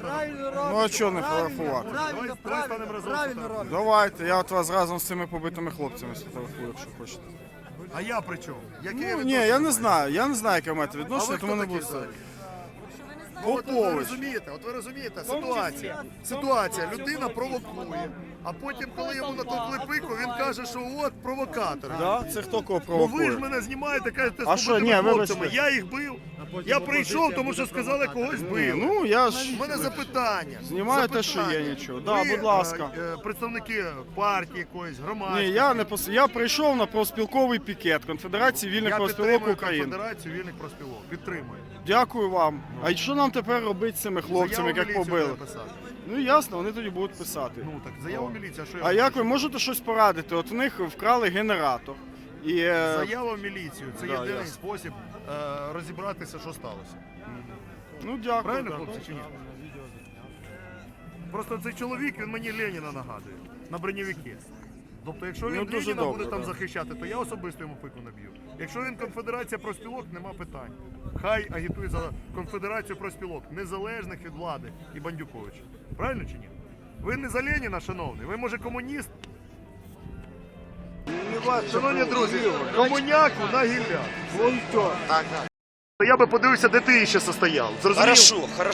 Правильно робите. Ну, а чого не фотографувати? Правильно, правильно, правильно робите. Давайте, я от вас разом з цими побитими хлопцями сфотографую, якщо хочете. А я при чому? Яке Ну, відношення ні, я не маю? знаю. Я не знаю, яке маєте А ви відношення, хто тому не такий буду. взагалі? Ну, От ви Попович. розумієте, от ви розумієте, ситуація. Ситуація, людина провокує, а потім, коли йому натовкли пику, він каже, що от провокатор. Да? Це хто кого Ну ви ж провокує? мене знімаєте, кажете, А з що, побитими ні, хлопцями. Я їх бив. Я прийшов, тому що сказали, когось Ні, бив. ну я ж У мене запитання. Знімаю те, що Запитання. є, нічого. Да, Ви, будь ласка. е, е, представники партії якоїсь, громадської. ні, я не пос... я прийшов на профспілковий пікет Конфедерації вільних Я профспілок підтримую України. Конфедерацію вільних профспілок. Підтримую. Дякую вам. А що нам тепер робити з цими хлопцями, як побили? Ну ясно, вони тоді будуть писати. Ну так, заяву в міліцію, а що я А як ви можете щось порадити? От у них вкрали генератор. І е, Заява в міліцію це Да, єдиний ясно. спосіб е, розібратися, що сталося. ну дякую. Правильно, да. хлопці, чи ні? Просто цей чоловік він мені Леніна нагадує на бронєвіки. Тобто, якщо він Ну, дуже Леніна добре, буде там да. захищати, то я особисто йому пику наб'ю. Якщо він конфедерація профспілок, нема питань. Хай агітує за конфедерацію профспілок, незалежних від влади і Бандюковича. Правильно чи ні? Ви не за Леніна, шановний, ви може комуніст? Шановні друзі, комуняку на гілля. Так, так. Я би подивився, де ти ще состояв. Зрозумів? Хорошо, хорошо.